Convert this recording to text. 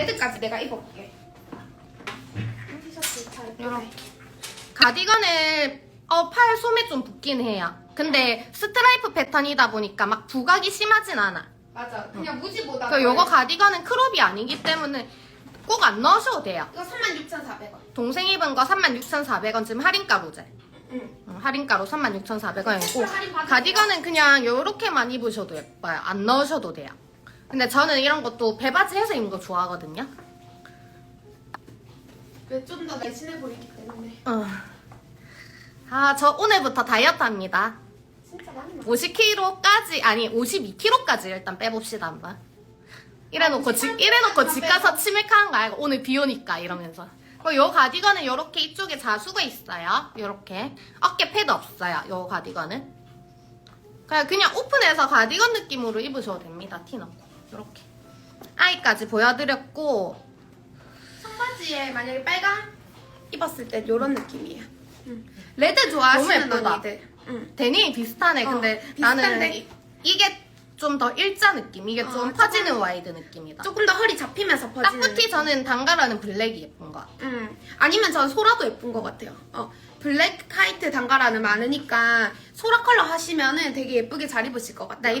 레드까지 내가 입어볼게. 티셔츠 잘 이렇게. 입게. 가디건을 어, 팔 소매 좀 붓긴 해요. 근데 스트라이프 패턴이다 보니까 막 부각이 심하진 않아. 맞아. 그냥 무지보다. 그 요거 가디건은 크롭이 아니기 때문에 꼭 안 넣으셔도 돼요. 이거 36,400원. 동생 입은 거 36,400원 지금 할인가로 제. 응. 응, 할인가로 36,400원이고 할인 받으세요. 가디건은 그냥 요렇게만 입으셔도 예뻐요. 안 넣으셔도 돼요. 근데 저는 이런 것도 배바지 해서 입는 거 좋아하거든요. 왜좀 더 날씬해 보이기 때문에. 어. 아, 저 오늘부터 다이어트 합니다. 진짜 많이 먹어. 50kg까지, 아니, 52kg까지 일단 빼봅시다, 한번. 이래놓고, 아, 집, 58kg 이래놓고 만 집. 가서 치맥하는 거 알고, 오늘 비 오니까, 이러면서. 그리고 요 가디건은 요렇게 이쪽에 자수가 있어요. 요렇게. 어깨 패드 없어요, 요 가디건은. 그냥, 그냥 오픈해서 가디건 느낌으로 입으셔도 됩니다, 티 넣고. 요렇게. 아이까지 보여드렸고, 청바지에 만약에 빨강 입었을 때 이런 느낌이에요. 응. 레드 좋아하시는 너무 예쁘다. 언니들. 응. 데님이 비슷하네. 어, 근데 비슷한데? 나는 이- 이게 좀 더 일자 느낌. 이게 어, 좀 조금- 퍼지는 와이드 느낌이다. 조금 더 허리 잡히면서 퍼지는. 딱붙이 저는 단가라는 블랙이 예쁜 것 같아. 음. 아니면 전 소라도 예쁜 것 같아요. 어, 블랙 카이트 단가라는 많으니까 소라 컬러 하시면은 되게 예쁘게 잘 입으실 것 같아요. 나